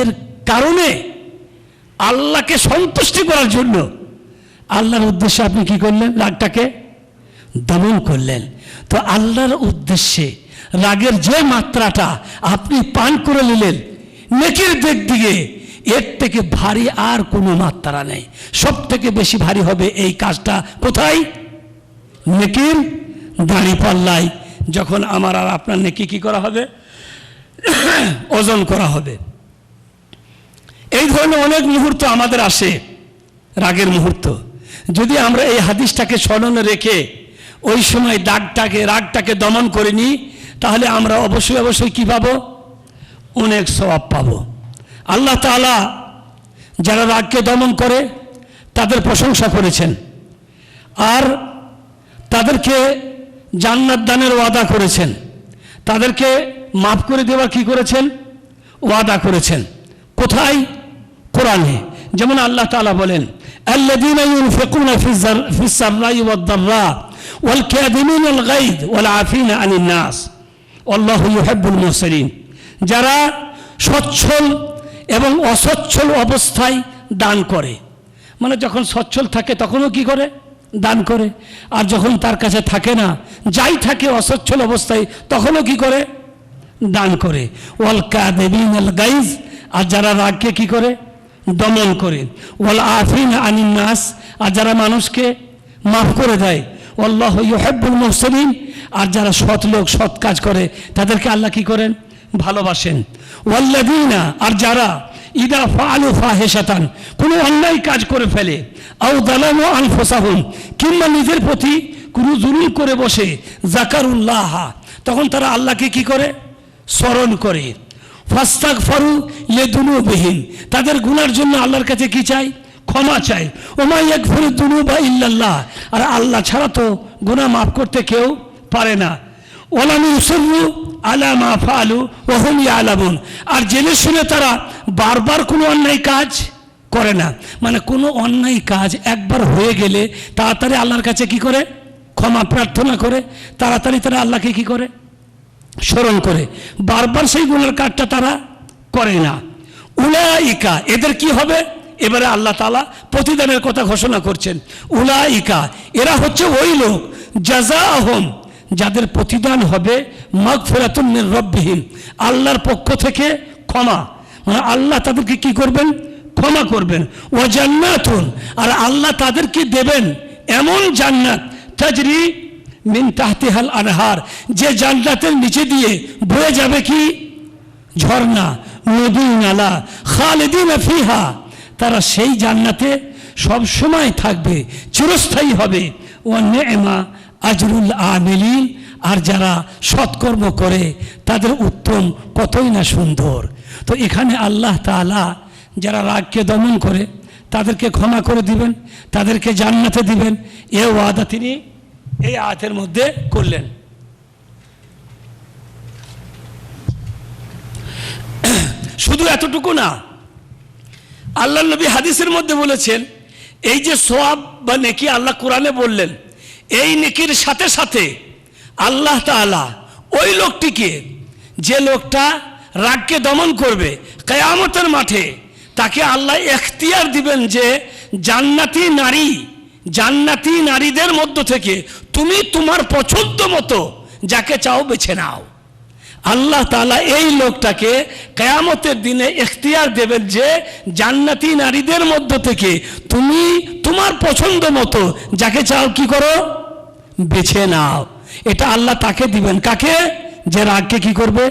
রাগের কারণে আল্লাহকে সন্তুষ্টি করার জন্য আল্লাহর উদ্দেশ্যে আপনি কি করলেন? রাগটাকে দমন করলেন। তো আল্লাহর উদ্দেশ্যে রাগের যে মাত্রাটা আপনি পান করে নিলেন, নেকির দিক দিকে এর থেকে ভারী আর কোনো মাত্রা নেই। সব থেকে বেশি ভারী হবে এই কাজটা কোথায়? নেকির দাঁড়ি পাল্লাই যখন আমার আর আপনার নেকি কি করা হবে? ওজন করা হবে। এই ধরনের অনেক মুহূর্ত আমাদের আসে, রাগের মুহূর্ত। যদি আমরা এই হাদিসটাকে স্মরণে রেখে ওই সময় দাগটাকে, রাগটাকে দমন করে নিই, তাহলে আমরা অবশ্যই অবশ্যই কী পাবো? অনেক স্বভাব পাবো। আল্লাহ তাআলা যারা রাগকে দমন করে, তাদের প্রশংসা করেছেন। আর তাদেরকে জান্নাত দানের ওয়াদা করেছেন। তাদেরকে মাফ করে দেওয়ার কি করেছেন? ওয়াদা করেছেন। কোথায়? কোরআনে যেমন আল্লাহ তাআলা বলেন الذين ينفقون في الزر في السراء والضراء والكاظمين الغيظ والعافين عن الناس والله يحب المحسنين যারা সচ্ছল এবং অসচ্ছল অবস্থায় দান করে মানে যখন সচ্ছল থাকে তখনও কি করে দান করে আর যখন তার কাছে থাকে না যাই থাকে অসচ্ছল অবস্থায় তখনও কি করে দান করে ওয়াল কাদেবিন আল গাইজ আর যারা রাগকে কি করে দমন করে। ওয়াল আফিন আনিন নাস আর যারা মানুষকে মাফ করে দেয় আল্লাহ ইউহাব্বুল মুহসিনিন, আর যারা সৎ লোক, সৎ কাজ করে, তাদেরকে আল্লাহ কি করেন? ভালোবাসেন। ওয়াল্লাদিনা আর যারা ইদা ফালু ফাহেশাতান, কোনো অন্যায় কাজ করে ফেলে, আও দালামু আনফুসাহুম, কিংবা নিজের প্রতি কোনো জুলুম করে বসে জাকারুল্লাহ তখন তারা আল্লাহকে কি করে? স্মরণ করে। ফাস্তাক ফারু লেদুনুবিহীন তাদের গুনার জন্য আল্লাহর কাছে কি চাই? ক্ষমা চাই। ওমাই এক ফির দুনু বা ইল্লাল্লাহ। আর আল্লাহ ছাড়া তো গুনাহ মাফ করতে কেউ পারে না। ওলামি উসল্লু আলা মা ফালু ওহম আলামুন আর জেনে শুনে তারা বারবার কোনো অন্যায় কাজ করে না। মানে কোনো অন্যায় কাজ একবার হয়ে গেলে তাড়াতাড়ি আল্লাহর কাছে কি করে? ক্ষমা প্রার্থনা করে। তাড়াতাড়ি তারা আল্লাহকে কি করে? স্মরণ করে। বারবার সেই গুণের কাজটা তারা করে না। উলাইকা, এদের কি হবে? এবারে আল্লাহ তালা প্রতিদানের কথা ঘোষণা করছেন। উলাইকা, এরা হচ্ছে ওই লোক জাজা আহম যাদের প্রতিদান হবে মগ ফেরাতুন রব্বিহীন আল্লাহর পক্ষ থেকে ক্ষমা। মানে আল্লাহ তাদেরকে কি করবেন? ক্ষমা করবেন। ও জান্নাতুন, আর আল্লাহ তাদেরকে দেবেন এমন জান্নাত, তাজরি মিন আনহার। যে জান্নাতের নিচে দিয়ে বয়ে যাবে কি? ঝর্ণা নদী নালা, খালেদিন ফিহা। তারা সেই জান্নাতে সব সময় থাকবে, চিরস্থায়ী হবে। ও নেমা আজরুল আমিলিন। আর যারা সৎকর্ম করে, তাদের উত্তম কতই না সুন্দর। তো এখানে আল্লাহ তাআলা যারা রাগকে দমন করে, তাদেরকে ক্ষমা করে দিবেন, তাদেরকে জান্নাতে দিবেন। এ ওয়াদা তিনি এই আয়াতের মধ্যে করলেন। শুধু এতটুকু না আল্লাহ নবী হাদিসের মধ্যে বলেছেন, এই যে সোয়াব বা নেকি আল্লাহ কোরআনে বললেন, এই নেকির সাথে সাথে আল্লাহ তাআলা ওই লোকটিকে যে লোকটা রাগকে দমন করবে কেয়ামতের মাঠে, তাকে আল্লাহ এখতিয়ার দিবেন যে জান্নাতি নারী, জান্নাতি নারীদের মধ্য থেকে তুমি তোমার পছন্দ মতো যাকে চাও বেছে নাও। আল্লাহ তালা এই লোকটাকে কেয়ামতের দিনে এখতিয়ার দেবেন যে জান্নাতি নারীদের মধ্য থেকে তুমি তোমার পছন্দ মতো যাকে চাও কি করো? বেছে নাও। এটা আল্লাহ তাকে দিবেন। কাকে? যে রাগকে কি করবে?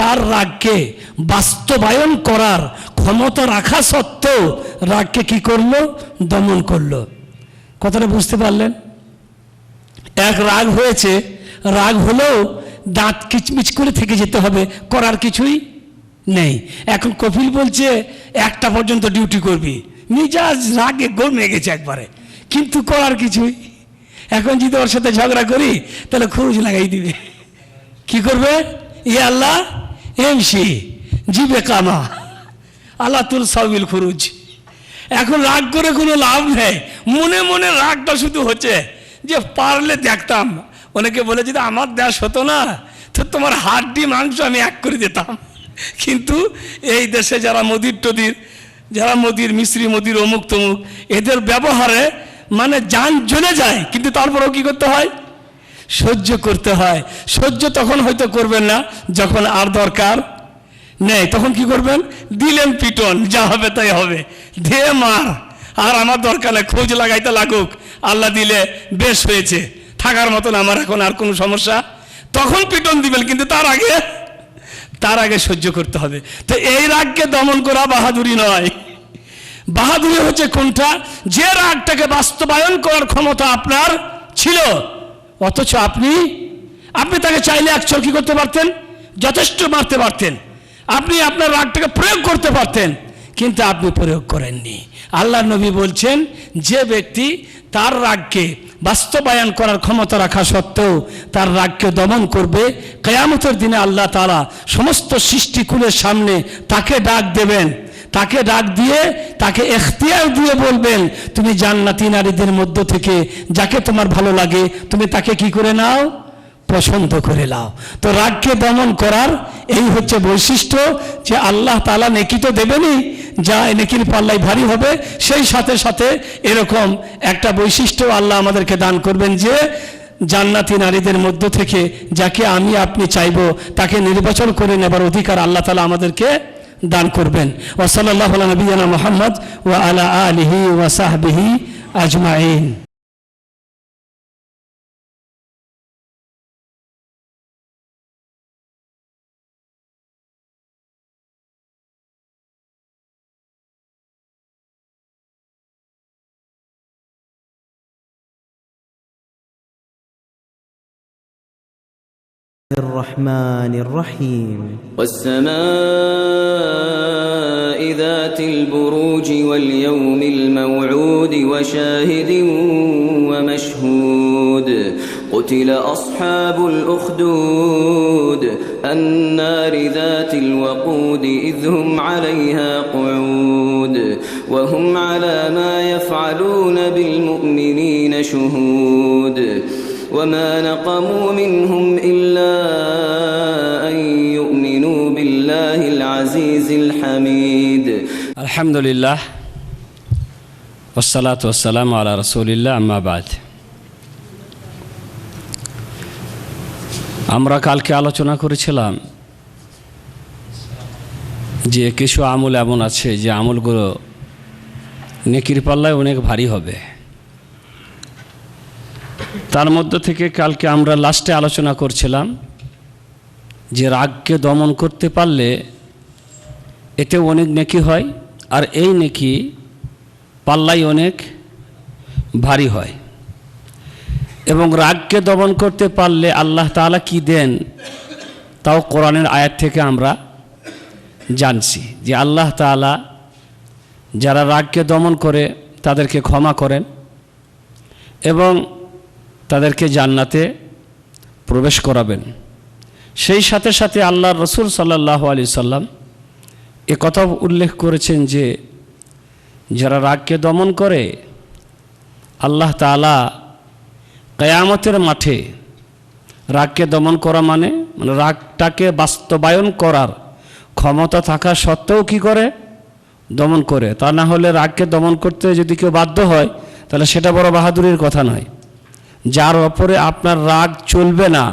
তার রাগকে বাস্তবায়ন করার ক্ষমতা রাখা সত্ত্বেও রাগকে কি করল? দমন করল। কথাটা বুঝতে পারলেন? এক রাগ হয়েছে, রাগ হলেও দাঁত কিচমিচ করে থেকে যেতে হবে, করার কিছুই নেই। এখন কপিল বলছে, একটা পর্যন্ত ডিউটি করবি। মিজাজ রাগে গরমে গেছে একবারে। কিন্তু করার কিছুই? এখন যদি ওর সাথে ঝগড়া করি, তাহলে খরচ লাগাই দিবে। কি করবে? ই আল্লাহ এমসি জিবে কামা। আল্লাহ তুল সাবিল খুরুজ। এখন রাগ করে কোনো লাভ নেই। মনে মনে রাগটা শুধু হচ্ছে যে পারলে দেখতাম। অনেকে বলে যদি আমার দেশ হতো না, তো তোমার হাড্ডি, মাংস আমি এক করে দিতাম। কিন্তু এই দেশে যারা মোদির টদির, যারা মোদির মিশ্রি, মোদির অমুক তমুক, এদের ব্যবহারে মানে যান জ্বলে যায়। কিন্তু তারপরেও কি করতে হয়? সহ্য করতে হয়। সহ্য তখন হয়তো করবেন না, যখন আর দরকার নেই। তখন কি করবেন? দিলেন পিটন, যা হবে তাই হবে। ধে মার, আর আমার দরকার নেই, খোঁজ লাগাইতে লাগুক। আল্লাহ দিলে বেশ হয়েছে। থাকার মতন আমার এখন আর কোনো সমস্যা। তখন পিটন দিবেন, কিন্তু তার আগে তার আগে সহ্য করতে হবে। তো এই রাগকে দমন করা বাহাদুরি নয়। বাহাদুরি হচ্ছে কোনটা? যে রাগটাকে বাস্তবায়ন করার ক্ষমতা আপনার ছিল অথচ আপনি আপনি তাকে চাইলে একচল কি করতে পারতেন, যথেষ্ট মারতে পারতেন। আপনি আপনার রাগটাকে প্রয়োগ করতে পারতেন, কিন্তু আপনি প্রয়োগ করেননি। আল্লাহ নবী বলছেন, যে ব্যক্তি তার রাগকে বাস্তবায়ন করার ক্ষমতা রাখা সত্ত্বেও তার রাগকে দমন করবে, কেয়ামতের দিনে আল্লাহ তারা সমস্ত সৃষ্টিকুলের সামনে তাকে ডাক দেবেন। তাকে ডাক দিয়ে, তাকে এখতিয়ার দিয়ে বলবেন, তুমি জান্নাতি নারীদের মধ্য থেকে যাকে তোমার ভালো লাগে, তুমি তাকে কি করে নাও? পছন্দ করে নাও। তো রাগকে দমন করার এই হচ্ছে বৈশিষ্ট্য যে আল্লাহ তালা নেকি তো দেবেনই, যা নেকির পাল্লাই ভারী হবে। সেই সাথে সাথে এরকম একটা বৈশিষ্ট্য আল্লাহ আমাদেরকে দান করবেন যে, জান্নাতি নারীদের মধ্য থেকে যাকে আমি, আপনি চাইব, তাকে নির্বাচন করে নেবার অধিকার আল্লাহ তালা আমাদেরকে দান করবেন। ওসলাল্লাহ নবীনা মোহাম্মদ ও আলা আলিহি ওয়াসাহবিহি আজমাইন। الرحمن الرحيم. والسماء ذات البروج واليوم الموعود وشاهد ومشهود. قتل أصحاب الأخدود. النار ذات الوقود إذ هم عليها قعود. وهم على ما يفعلون بالمؤمنين شهود. وما نقموا منهم আলহামদুলিল্লাহ ওসালাত ওসালাম আলা রসুলিল্লাহ আম্মাবাদ আমরা কালকে আলোচনা করেছিলাম যে কিছু আমল এমন আছে যে আমলগুলো নেকির পাল্লায় অনেক ভারী হবে। তার মধ্য থেকে কালকে আমরা লাস্টে আলোচনা করছিলাম যে রাগকে দমন করতে পারলে এতে অনেক নেকি হয়। আর এই নেকি পাল্লাই অনেক ভারী হয়। এবং রাগকে দমন করতে পারলে আল্লাহ তাআলা কি দেন, তাও কোরআনের আয়াত থেকে আমরা জানছি যে আল্লাহ তাআলা যারা রাগকে দমন করে তাদেরকে ক্ষমা করেন এবং তাদেরকে জান্নাতে প্রবেশ করাবেন। সেই সাথে সাথে আল্লাহ রসুল সাল্লাহ আলি সাল্লাম এ কথা উল্লেখ করেছেন যে, যারা রাগকে দমন করে, আল্লাহ তালা কেয়ামতের মাঠে রাগকে দমন করা মানে মানে রাগটাকে বাস্তবায়ন করার ক্ষমতা থাকা সত্ত্বেও কি করে? দমন করে। তা না হলে রাগকে দমন করতে যদি কেউ বাধ্য হয়, তাহলে সেটা বড় বাহাদুরির কথা নয়। যার ওপরে আপনার রাগ চলবে না,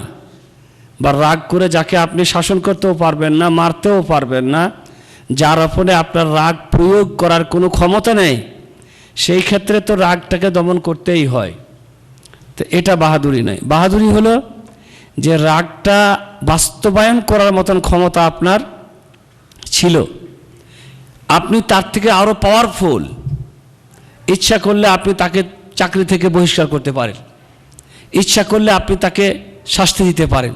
বা রাগ করে যাকে আপনি শাসন করতেও পারবেন না, মারতেও পারবেন না যার ওপরে আপনার রাগ প্রয়োগ করার কোনো ক্ষমতা নেই, সেই ক্ষেত্রে তো রাগটাকে দমন করতেই হয়। তো এটা বাহাদুরি নয়। বাহাদুরি হলো যে রাগটা বাস্তবায়ন করার মতন ক্ষমতা আপনার ছিল। আপনি তার থেকে আরও পাওয়ারফুল ইচ্ছা করলে আপনি তাকে চাকরি থেকে বহিষ্কার করতে পারেন। ইচ্ছা করলে আপনি তাকে শাস্তি দিতে পারেন।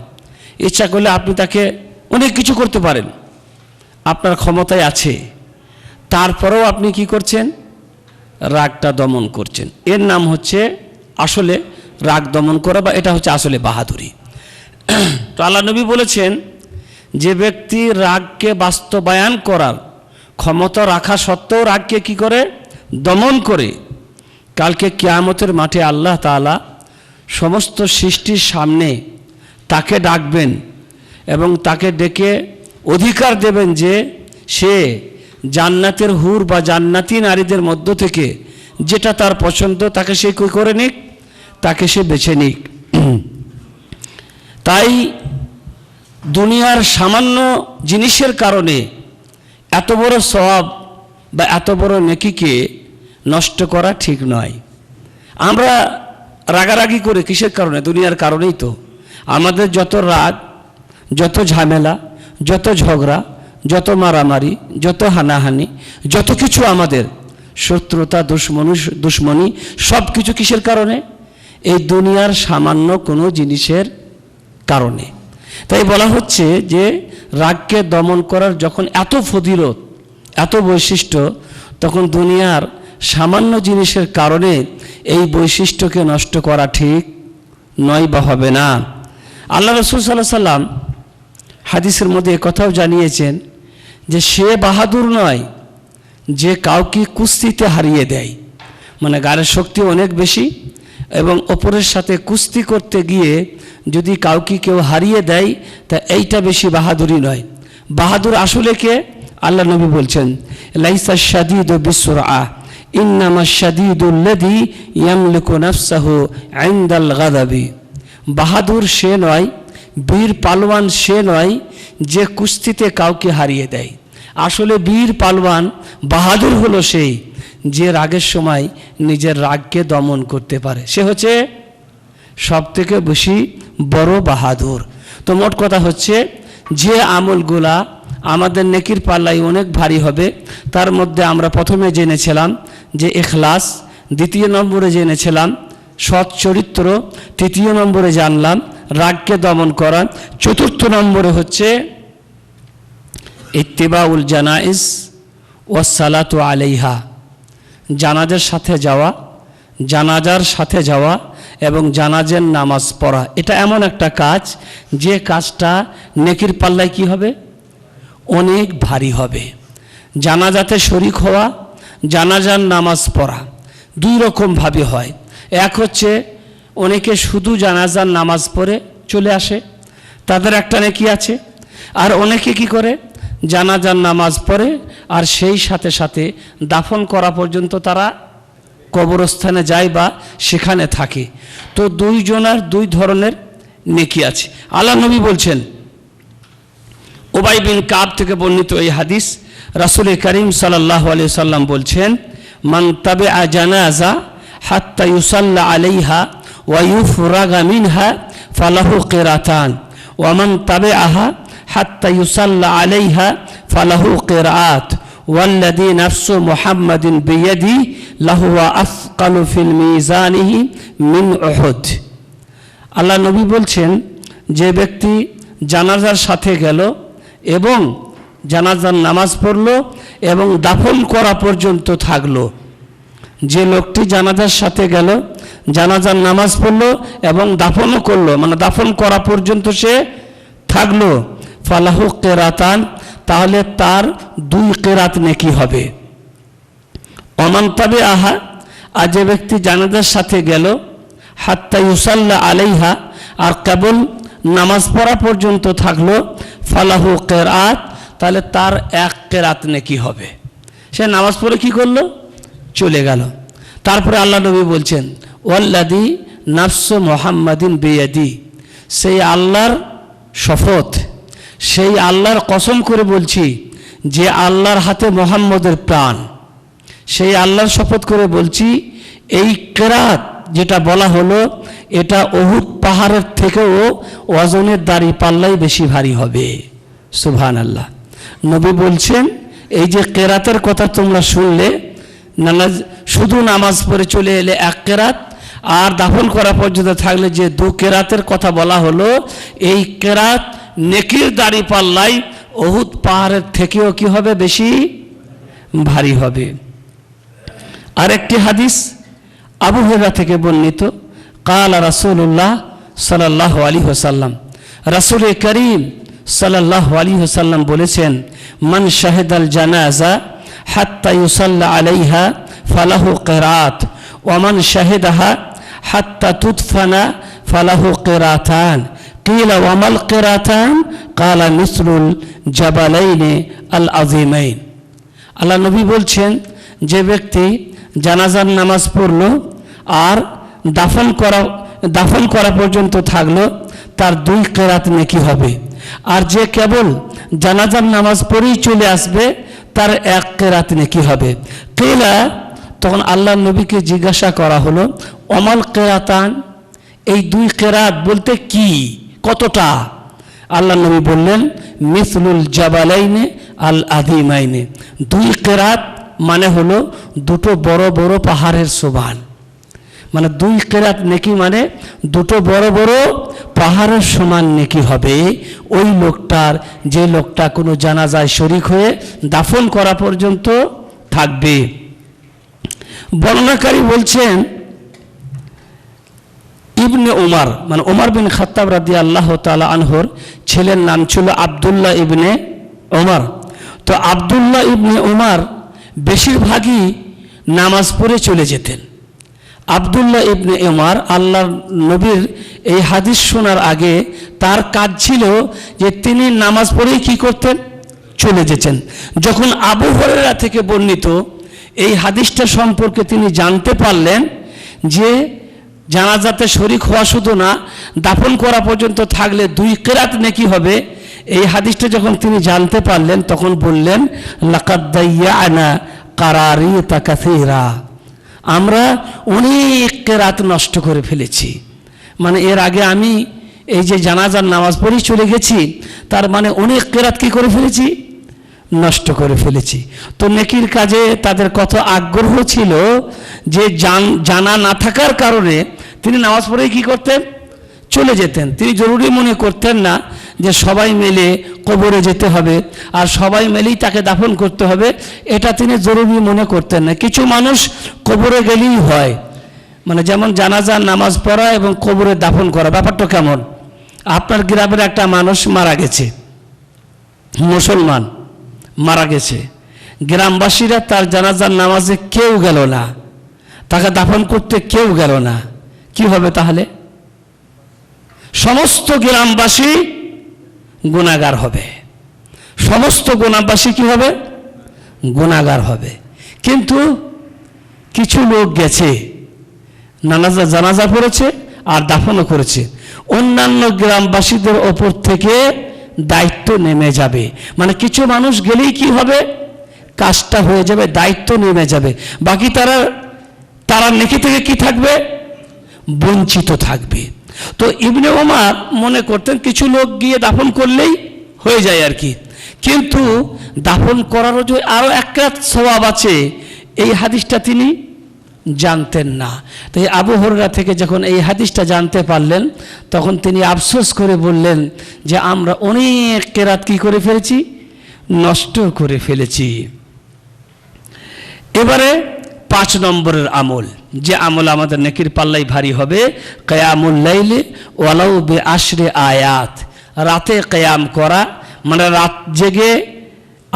ইচ্ছা করলে আপনি তাকে অনেক কিছু করতে পারেন। আপনার ক্ষমতায় আছে। তারপরেও আপনি কি করছেন? রাগটা দমন করছেন। এর নাম হচ্ছে আসলে রাগ দমন করা বা এটা হচ্ছে আসলে বাহাদুরি। তো আল্লাহ নবী বলেছেন, যে ব্যক্তি রাগকে বাস্তবায়ন করার ক্ষমতা রাখা সত্ত্বেও রাগকে কি করে? দমন করে। কালকে কিয়ামতের মাঠে আল্লাহ তাআলা সমস্ত সৃষ্টির সামনে তাকে ডাকবেন এবং তাকে ডেকে অধিকার দেবেন যে সে জান্নাতের হুর বা জান্নাতি নারীদের মধ্য থেকে যেটা তার পছন্দ, তাকে সে করে নিক? তাকে সে বেছে নিক। তাই দুনিয়ার সামান্য জিনিসের কারণে এত বড় সব বা এত বড় নেকিকে নষ্ট করা ঠিক নয়। আমরা রাগারাগি করে কিসের কারণে? দুনিয়ার কারণেই তো। আমাদের যত রাগ, যত ঝামেলা যত ঝগড়া, যত মারামারি, যত হানাহানি, যত কিছু আমাদের, শত্রুতা দুশ্মনু দুশ্মনী, সব কিছু কিসের কারণে? এই দুনিয়ার সামান্য কোনো জিনিসের কারণে। তাই বলা হচ্ছে যে, রাগকে দমন করার যখন এত ফদিলত এত বৈশিষ্ট্য, তখন দুনিয়ার সামান্য জিনিসের কারণে এই বৈশিষ্ট্যকে নষ্ট করা ঠিক নয় বা হবে না। আল্লাহ রসুল সাল্লাহ সাল্লাম হাদিসের মধ্যে কথাও জানিয়েছেন যে সে বাহাদুর নয়, যে কাউকে কুস্তিতে হারিয়ে দেয়। মানে গায়ের শক্তি অনেক বেশি এবং অপরের সাথে কুস্তি করতে গিয়ে যদি কাউকে কেউ হারিয়ে দেয়, তা এইটা বেশি বাহাদুরি নয়। বাহাদুর আসলে কে? আল্লাহ নবী বলছেন, লাইসা শাদিদ ও বিশ্বরা ইন্নামা শাদিদুল্লাদি ইয়ামলিকু নাফসাহু আইন্দাল গাদাবি বাহাদুর সে নয় বীর পালোয়ান সে নয় যে কুস্তিতে কাউকে হারিয়ে দেয়। আসলে বীর পালোয়ান বাহাদুর হলো সেই যে রাগের সময় নিজের রাগকে দমন করতে পারে। সে হচ্ছে সব থেকে বেশি বড় বাহাদুর। তো মোট কথা হচ্ছে যে আমলগুলা আমাদের নেকির পাল্লাই অনেক ভারী হবে, তার মধ্যে আমরা প্রথমে জেনেছিলাম যে এখলাস, দ্বিতীয় নম্বরে জেনেছিলাম সৎ চরিত্র, তৃতীয় নম্বরে জানলাম, রাগকে দমন করা, চতুর্থ নম্বরে হচ্ছে ইত্তিবাউল জানাইস ও সালাতু আলাইহা। জানাজের সাথে যাওয়া, জানাজার সাথে যাওয়া এবং জানাজের নামাজ পড়া, এটা এমন একটা কাজ, যে কাজটা নেকির পাল্লায় কি হবে? অনেক ভারী হবে। জানাজাতে শরিক হওয়া, জানাজার নামাজ পড়া, দুই রকমভাবে হয়। এক হচ্ছে অনেকে শুধু জানাজার নামাজ পড়ে চলে আসে, তাদের একটা নেকি আছে। আর অনেকে কি করে? জানাজার নামাজ পড়ে আর সেই সাথে সাথে দাফন করা পর্যন্ত তারা কবরস্থানে যায় বা সেখানে থাকে। তো দুইজনের দুই ধরনের নেকি আছে। আল্লাহ নবী বলছেন ওবাই বিন কাব থেকে বর্ণিত এই হাদিস রাসুল করিম সাল্লাহ আলি সাল্লাম বলছেন, মান তাবে আ জানাজা হাত্তা ইউসাল্লা আলাইহা ওয়াইফুরাগা মিনহা ফালাহু কেরাতান ওয়ামান তাবে আহা হাত্তা ইউসাল্লা আলাইহা ফালাহু কেরাত والذي نفس محمد بيدي لهو أثقل في الميزانه من أحد আল্লাহ নবী বলছেন যে ব্যক্তি জানাজার সাথে গেল এবং জানাজার নামাজ পড়ল এবং দাফন করা পর্যন্ত থাকলো যে লোকটি জানাজার সাথে গেল, জানাজার নামাজ পড়ল এবং দাফনও করল। মানে দাফন করা পর্যন্ত সে থাকল। ফালাহু কেরাতান, তাহলে তার দুই কেরাত নেকি হবে। অমান্তাবে আহা আর যে ব্যক্তি জানাজার সাথে গেল, হাত্তা ইউসাল্লা আলাইহা, আর কেবল নামাজ পড়া পর্যন্ত থাকল, ফালাহু কেরাত, তাহলে তার এক কেরাত নেকি হবে। সে নামাজ পড়ে কি করল? চলে গেল। তারপরে আল্লাহ নবী বলছেন ওয়াল্লাদি নাফস মোহাম্মদিন বেয়াদি। সেই আল্লাহর শপথ, সেই আল্লাহর কসম করে বলছি যে আল্লাহর হাতে মোহাম্মদের প্রাণ। সেই আল্লাহর শপথ করে বলছি, এই কেরাত যেটা বলা হলো, এটা অহুদ পাহাড়ের থেকেও ওজনের দাড়ি পাল্লাই বেশি ভারী হবে। সুভান আল্লাহ নবী বলছেন, এই যে কেরাতের কথা তোমরা শুনলে নামাজ, শুধু নামাজ পড়ে চলে এলে এক কেরাত, আর দাফন করা পর্যন্ত থাকলে যে দু কেরাতের কথা বলা হলো, এই কেরাত নেকির দাড়ি পাল্লাই অহুদ পাহাড়ের থেকেও কি হবে বেশি? ভারী হবে। আরেকটি হাদিস আবু হেরা থেকে বর্ণিত, কাল রাসুল্লাহ সাল্লাহ আলী হোসাল্লাম রাসুল করিম সাল্লাহ আলী হোসাল্লাম বলেছেন, মান শাহেদাল জানাজা হাত্তা ইউসাল্লা আলাইহা ফালাহু কেরাত ওমান শাহেদাহা হাত্তা তুতফানা ফালাহু কেরাতান। কিলা ওয়ামাল কেরাতান? কালা মিসরুল জাবালাইনে আল আজিমাইন আল্লাহ নবী বলছেন, যে ব্যক্তি জানাজার নামাজ পড়ল আর দাফন করা দাফন করা পর্যন্ত থাকল, তার দুই কেরাত নেকি হবে। আর যে কেবল জানাজার নামাজ পড়েই চলে আসবে তার এক কেরাত নেকি হবে? কেলা, তখন আল্লাহ নবীকে জিজ্ঞাসা করা হলো, অমল কেরাতান, এই দুই কেরাত বলতে কি? কতটা? আল্লাহ নবী বললেন, মিসলুল জাবালাইনে আল আদিমাইনে দুই কেরাত মানে হলো দুটো বড় বড় পাহাড়ের সমান মানে দুই কেরাত নেকি মানে দুটো বড় বড় পাহাড়ের সমান নেকি হবে। ওই লোকটার, যে লোকটা কোনো জানাজায় শরিক হয়ে দাফন করা পর্যন্ত থাকবে। বর্ণনাকারী বলছেন, ইবনে ওমার মানে ওমার বিন খাত্তাব রাদি আল্লাহ তালা আনহর ছেলের নাম ছিল আবদুল্লাহ ইবনে ওমার তো আবদুল্লাহ ইবনে ওমর বেশিরভাগই নামাজ পড়ে চলে যেতেন। আবদুল্লাহ ইবনে এমার আল্লাহ নবীর এই হাদিস শোনার আগে তার কাজ ছিল যে তিনি নামাজ পড়েই কি করতেন? চলে যেতেন। যখন আবু হরেরা থেকে বর্ণিত এই হাদিসটা সম্পর্কে তিনি জানতে পারলেন যে জানাজাতে শরিক হওয়া শুধু না, দাফন করা পর্যন্ত থাকলে দুই কেরাত নেকি হবে। এই হাদিসটা যখন তিনি জানতে পারলেন, তখন বললেন লাকাদ্দাইয়া আনা কারারি তাকাসিরা আমরা অনেক রাত নষ্ট করে ফেলেছি। মানে এর আগে আমি এই যে জানাজার নামাজ পড়ি চলে গেছি, তার মানে অনেক কেরাত কি করে ফেলেছি? নষ্ট করে ফেলেছি। তো নেকির কাজে তাদের কত আগ্রহ ছিল যে জান- না থাকার কারণে তিনি নামাজ পড়েই কি করতেন? চলে যেতেন। তিনি জরুরি মনে করতেন না যে সবাই মিলে কবরে যেতে হবে আর সবাই মিলেই তাকে দাফন করতে হবে। এটা তিনি জরুরি মনে করতেন না। কিছু মানুষ কবরে গেলেই হয়। মানে যেমন জানাজার নামাজ পড়া এবং কবরে দাফন করা। ব্যাপারটা কেমন? আপনার গ্রামের একটা মানুষ মারা গেছে। মুসলমান মারা গেছে। গ্রামবাসীরা তার জানাজার নামাজে কেউ গেল না। তাকে দাফন করতে কেউ গেল না। কি হবে তাহলে? সমস্ত গ্রামবাসী গুণাগার হবে। সমস্ত গুণাবাসী কি হবে? গুণাগার হবে। কিন্তু কিছু লোক গেছে, নানাজা জানাজা পড়েছে আর দাফনও করেছে। অন্যান্য গ্রামবাসীদের ওপর থেকে দায়িত্ব নেমে যাবে। মানে কিছু মানুষ গেলেই কি হবে? কাজটা হয়ে যাবে, দায়িত্ব নেমে যাবে। বাকি তারা তারা নেকি থেকে কি থাকবে? বঞ্চিত থাকবে। তো ইবনে ওমার মনে করতেন কিছু লোক গিয়ে দাফন করলেই হয়ে যায় আর কি। কিন্তু দাফন করারও যে আরও এক রাত স্বভাব আছে, এই হাদিসটা তিনি জানতেন না। তাই আবু হররা থেকে যখন এই হাদিসটা জানতে পারলেন, তখন তিনি আফসোস করে বললেন যে, আমরা অনেক কেরাত কি করে ফেলেছি? নষ্ট করে ফেলেছি। এবারে পাঁচ নম্বরের আমল। যে আমল আমাদের নেকির পাল্লাই ভারী হবে, কয়ামুল লাইলে ওয়ালাউ বে আশরে আয়াত। রাতে কয়াম করা মানে রাত জেগে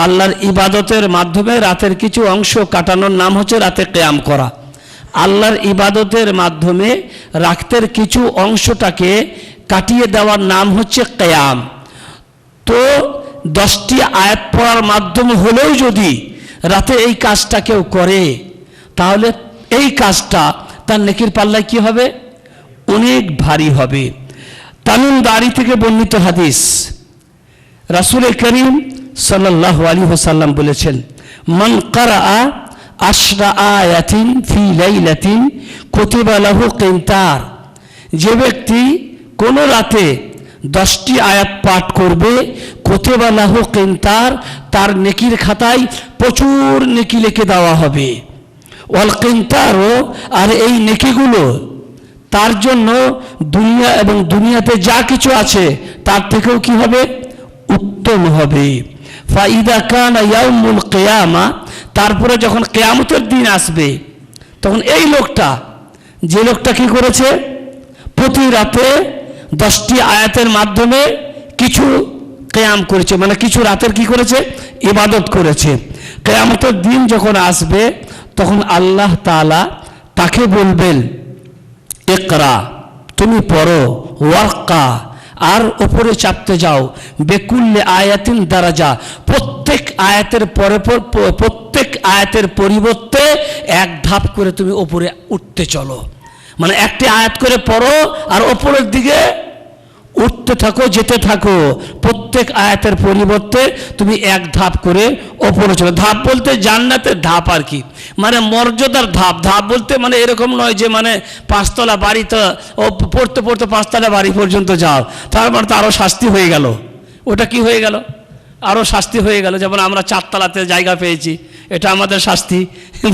আল্লাহর ইবাদতের মাধ্যমে রাতের কিছু অংশ কাটানোর নাম হচ্ছে রাতে কেয়াম করা। আল্লাহর ইবাদতের মাধ্যমে রাতের কিছু অংশটাকে কাটিয়ে দেওয়ার নাম হচ্ছে কেয়াম। তো দশটি আয়াত পড়ার মাধ্যমে হলেও যদি রাতে এই কাজটা কেউ করে তাহলে এই কাজটা তার নেকির পাল্লায় কি হবে? অনেক ভারী হবে। তামিম দাড়ি থেকে বর্ণিত হাদিস। রাসুল করিম সাল্লাহ আলী হোসাল্লাম বলেছেন, মন কারা আশরা যে ব্যক্তি কোনো রাতে দশটি আয়াত পাঠ করবে, কুতিবা লাহু কিন্তার, তার নেকির খাতায় প্রচুর নেকি লিখে দেওয়া হবে। ওয়াল কিন্তারও আর এই নেকিগুলো, তার জন্য দুনিয়া এবং দুনিয়াতে যা কিছু আছে, তার থেকেও কি হবে? উত্তম হবে। ফাইদা কানা ইয়াউমুল কেয়ামা, তারপরে যখন কেয়ামতের দিন আসবে, তখন এই লোকটা, যে লোকটা কি করেছে? প্রতি রাতে দশটি আয়াতের মাধ্যমে কিছু কেয়াম করেছে। মানে কিছু রাতের কি করেছে? ইবাদত করেছে। কেয়ামতের দিন যখন আসবে তখন আল্লাহ তাআলা তাকে বলবেন একরা তুমি পড়ো, ওয়ার্কা, আর ওপরে চাপতে যাও। বেকুল্লে আয়াতিন দারাজা, প্রত্যেক আয়াতের পর, প্রত্যেক আয়াতের পরিবর্তে এক ধাপ করে তুমি ওপরে উঠতে চলো। মানে একটি আয়াত করে পড়ো, আর ওপরের দিকে উঠতে থাকো, যেতে থাকো। প্রত্যেক আয়াতের পরিবর্তে তুমি এক ধাপ করে ওপরে চলো। ধাপ বলতে জান্নাতের ধাপ আর কি। মানে মর্যাদার ধাপ। ধাপ বলতে মানে এরকম নয় যে মানে পাঁচতলা বাড়িতে ও পড়তে পড়তে পাঁচতলা বাড়ি পর্যন্ত যাও। তার মানে তো আরও শাস্তি হয়ে গেল। ওটা কি হয়ে গেল? আরও শাস্তি হয়ে গেল। যেমন আমরা চারতলাতে জায়গা পেয়েছি, এটা আমাদের শাস্তি,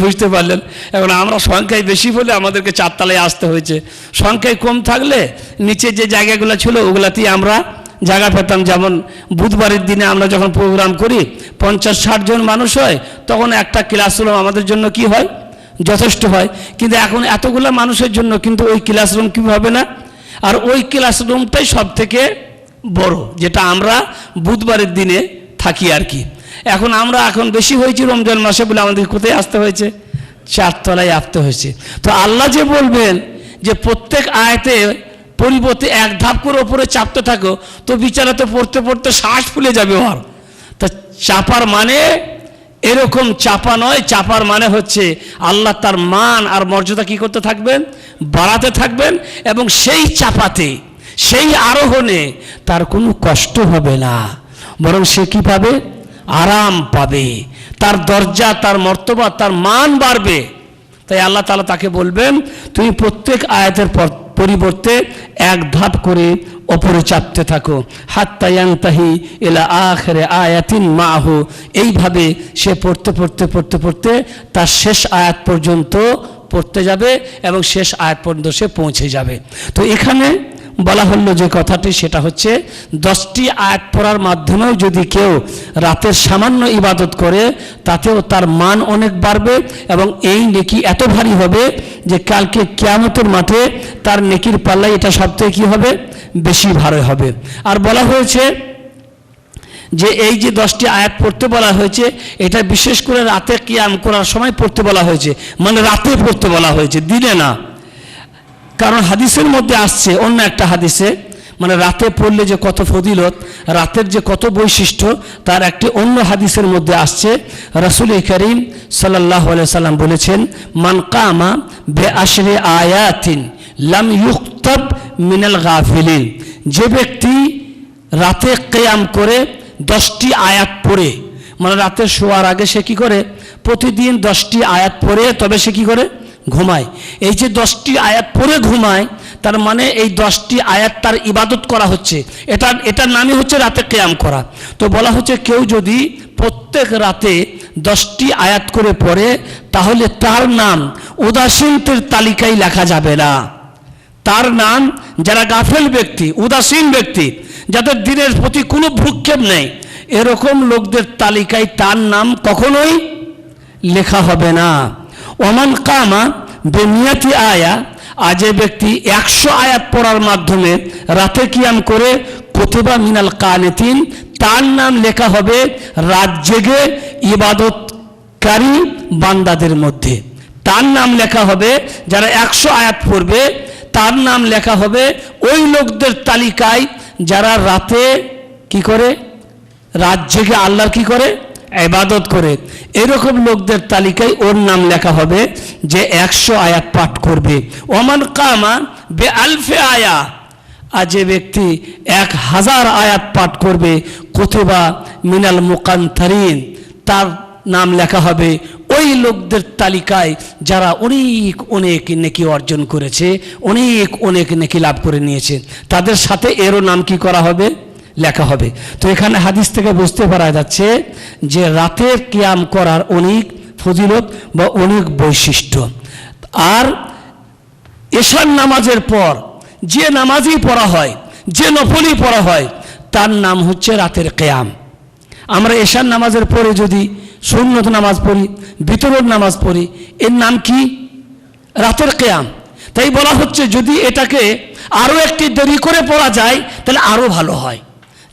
বুঝতে পারলেন? এখন আমরা সংখ্যায় বেশি বলে আমাদেরকে চারতলায় আসতে হয়েছে। সংখ্যায় কম থাকলে নিচে যে জায়গাগুলো ছিল, ওগুলাতেই আমরা জায়গা পেতাম। যেমন বুধবারের দিনে আমরা যখন প্রোগ্রাম করি, পঞ্চাশ ষাট জন মানুষ হয়, তখন একটা ক্লাসরুম আমাদের জন্য কি হয়? যথেষ্ট হয়। কিন্তু এখন এতগুলো মানুষের জন্য কিন্তু ওই ক্লাসরুম কি হবে না? আর ওই ক্লাসরুমটাই সব থেকে বড়, যেটা আমরা বুধবারের দিনে থাকি আর কি। এখন আমরা এখন বেশি হয়েছি রমজান মাসে বলে আমাদের কোথায় আসতে হয়েছে? চারতলায় আসতে হয়েছে। তো আল্লাহ যে বলবেন যে প্রত্যেক আয়তে পরিবর্তে এক ধাপ করে ওপরে চাপতে থাকো, তো বিচারা তো পড়তে পড়তে শ্বাস ফুলে যাবে ওর। তা চাপার মানে এরকম চাপা নয়, চাপার মানে হচ্ছে আল্লাহ তার মান আর মর্যাদা কি করতে থাকবেন? বাড়াতে থাকবেন এবং সেই চাপাতে, সেই আরোহণে তার কোনো কষ্ট হবে না। বরং সে কি পাবে? আরাম পাবে। তার দরজা, তার মর্তবা, তার মান বাড়বে। তাই আল্লাহ তালা তাকে বলবেন, তুমি প্রত্যেক আয়াতের পর- পরিবর্তে এক ধাপ করে ওপরে চাপতে থাকো। হাত্তায়াংতাহি এলা আখরে আয়াতিন মাহু। এইভাবে সে পড়তে পড়তে পড়তে পড়তে তার শেষ আয়াত পর্যন্ত পড়তে যাবে এবং শেষ আয়াত পর্যন্ত সে পৌঁছে যাবে। তো এখানে বলা হলো যে কথাটি, সেটা হচ্ছে দশটি আয়াত পড়ার মাধ্যমেও যদি কেউ রাতের সামান্য ইবাদত করে, তাতেও তার মান অনেক বাড়বে এবং এই নেকি এত ভারী হবে যে কালকে কেয়ামতের মাঠে তার নেকির পাল্লায় এটা সবথেকে কী হবে? বেশি ভারী হবে। আর বলা হয়েছে যে এই যে দশটি আয়াত পড়তে বলা হয়েছে, এটা বিশেষ করে রাতে কিয়াম করার সময় পড়তে বলা হয়েছে। মানে রাতে পড়তে বলা হয়েছে, দিনে না। কারণ হাদিসের মধ্যে আসছে, অন্য একটা হাদিসে মানে রাতে পড়লে যে কত ফদিলত রাতের যে কত বৈশিষ্ট্য, তার একটি অন্য হাদিসের মধ্যে আসছে। রাসুল করিম সাল্লাহ সাল্লাম বলেছেন, মান কামা বে আশরে আয়াতিন লাম ইউক্তব মিনাল গাফিলিন। যে ব্যক্তি রাতে কেয়াম করে দশটি আয়াত পড়ে মানে রাতে শোয়ার আগে সে কি করে? প্রতিদিন দশটি আয়াত পড়ে, তবে সে কি করে? ঘুমায়। এই যে দশটি আয়াত পরে ঘুমায়, তার মানে এই দশটি আয়াত তার ইবাদত করা হচ্ছে। এটা এটার নামই হচ্ছে রাতে কেয়াম করা। তো বলা হচ্ছে কেউ যদি প্রত্যেক রাতে দশটি আয়াত করে পড়ে, তাহলে তার নাম উদাসীনদের তালিকায় লেখা যাবে না। তার নাম যারা গাফেল ব্যক্তি, উদাসীন ব্যক্তি, যাদের দিনের প্রতি কোনো ভ্রুক্ষেপ নেই, এরকম লোকদের তালিকায় তার নাম কখনোই লেখা হবে না। ওমান কামা বেনিয়াতি আয়া, আজ ব্যক্তি একশো আয়াত পড়ার মাধ্যমে রাতে কিয়াম করে কোথেবা মিনাল কানেতিন, তার নাম লেখা হবে রাত জেগে ইবাদতকারী বান্দাদের মধ্যে। তার নাম লেখা হবে, যারা একশো আয়াত পড়বে, তার নাম লেখা হবে ওই লোকদের তালিকায় যারা রাতে কি করে? রাত জেগে আল্লাহর কি করে? ইবাদত করে। এরকম লোকদের তালিকায় ওর নাম লেখা হবে যে একশো আয়াত পাঠ করবে। ওমান কামা বে আলফে আয়া। আর যে ব্যক্তি এক হাজার আয়াত পাঠ করবে কোথেবা মিনাল মুকান্তারিন, তার নাম লেখা হবে ওই লোকদের তালিকায় যারা অনেক অনেক নেকি অর্জন করেছে, অনেক অনেক নেকি লাভ করে নিয়েছে। তাদের সাথে এরও নাম কি করা হবে? লেখা হবে। তো এখানে হাদিস থেকে বুঝতে পারা যাচ্ছে যে রাতের কিয়াম করার অনেক ফজিলত বা অনেক বৈশিষ্ট্য। আর এশার নামাজের পর যে নামাজই পড়া হয়, যে নফলই পড়া হয়, তার নাম হচ্ছে রাতের কেয়াম। আমরা এশার নামাজের পরে যদি সুন্নত নামাজ পড়ি, বিতরণ নামাজ পড়ি, এর নাম কি? রাতের কেয়াম। তাই বলা হচ্ছে যদি এটাকে আরও একটি দেরি করে পড়া যায়, তাহলে আরও ভালো হয়।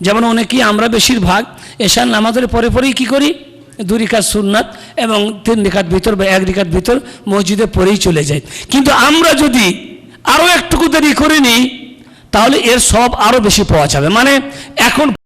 যেমন অনেকেই আমরা বেশিরভাগ এশার নামাজের পরে পরেই কী করি? দুই রিকাত সুন্নাত এবং তিন রিকাত ভিতর বা এক রিকাত ভিতর মসজিদে পরেই চলে যায় কিন্তু আমরা যদি আরও একটুকু দেরি করে নিই, তাহলে এর সব আরও বেশি পাওয়া যাবে। মানে এখন